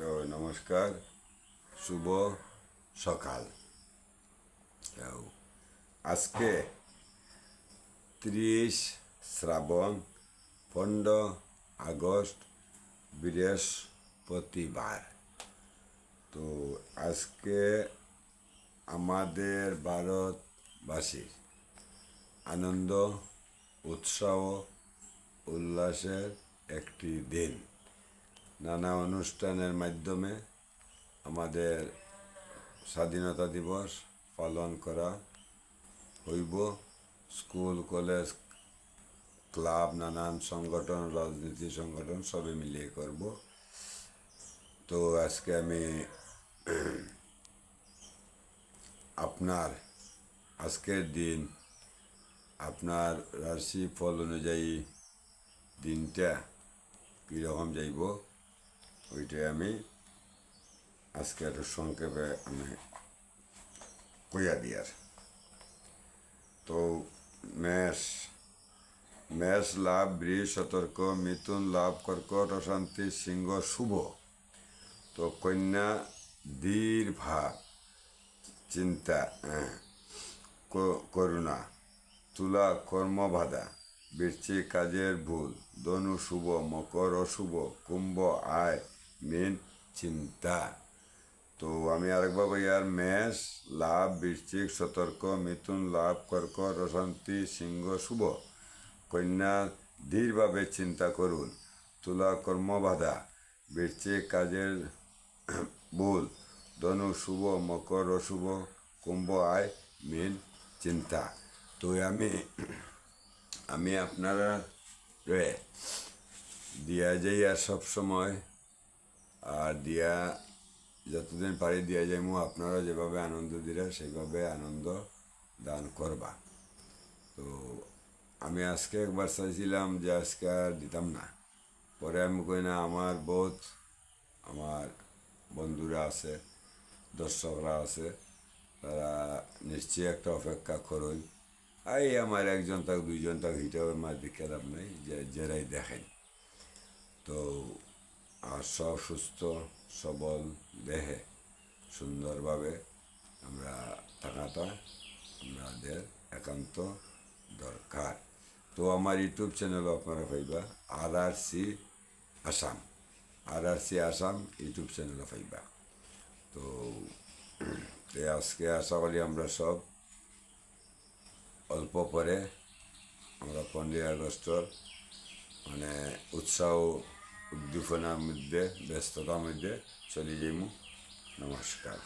তো নমস্কার, শুভ সকাল। আজকে ত্রিশ শ্রাবণ, পনেরো আগস্ট, বৃহস্পতিবার। তো আজকে আমাদের ভারতবাসীর আনন্দ, উৎসাহ, উল্লাসের একটি দিন। নানা অনুষ্ঠানের মাধ্যমে আমাদের স্বাধীনতা দিবস পালন করা হইব। স্কুল, কলেজ, ক্লাব, নানান সংগঠন, রাজনীতি সংগঠন সবে মিলিয়ে করব। তো আজকে আমি আপনার আজকের দিন, আপনার রাশি ফল অনুযায়ী দিনটা কীরকম যাইব? ওইটাই আমি আজকে একটু সংক্ষেপে আমি কইয়া দিয়ার তো মেষ মেষ লাভ বৃষ সতর্ক মিথুন লাভ কর্কট অশান্তি সিংহ শুভ। তো কন্যা ধীর ভাব চিন্তা হ্যাঁ, করুণা তুলা কর্মবাধা বৃশ্চিক কাজের ভুল ধনু শুভ মকর অশুভ কুম্ভ আয় মীন চিন্তা। তো আমি আরেকবার বলি আর মেষ, লাভ, বৃশ্চিক, সতর্ক, মিথুন, লাভ, কর্ক অশান্তি সিংহ, শুভ। কন্যা, ধীরভাবে চিন্তা করুন। তুলা কর্মবাধা বৃশ্চিক কাজের ভুল। ধনু, শুভ, মকর, অশুভ, কুম্ভ, আয়, মীন চিন্তা। তো আমি আমি আপনারা দিয়া যাই আর সব সময় আর দিয়া যতদিন পারি দিয়া যাইমু, আপনারা যেভাবে আনন্দ দিলে সেইভাবে আনন্দ দান করবা। তো আমি আজকে একবার চাইছিলাম যে আজকে আর দিতাম না। পরে আমি কই না, আমার বোধ আমার বন্ধুরা আছে, দর্শকরা আছে, তারা নিশ্চয়ই একটা অপেক্ষা করুন। এই আমার একজন তাক দুইজন তাক হিটাও মাছ দেখে লাভ নেই, যে জেরাই দেখেন। তো আর সব সুস্থ সবল দেহে। সুন্দরভাবে আমরা থাকাটা আমাদের একান্ত দরকার। তো আমার ইউটিউব চ্যানেল আপনারা পাইবা R R C Assam. R R C Assam YouTube চ্যানেলে পাইবা। তো আজকে আশা করি আমরা সব অল্প পরে আমরা পনেরোই আগস্টর মানে উৎসাহ ಉದ್ದೀಪನ ಮುದ್ದೆ ಬೆಸ್ತದ ಮುದ್ದೆ ಚೊಲಿಗೇಮು ನಮಸ್ಕಾರ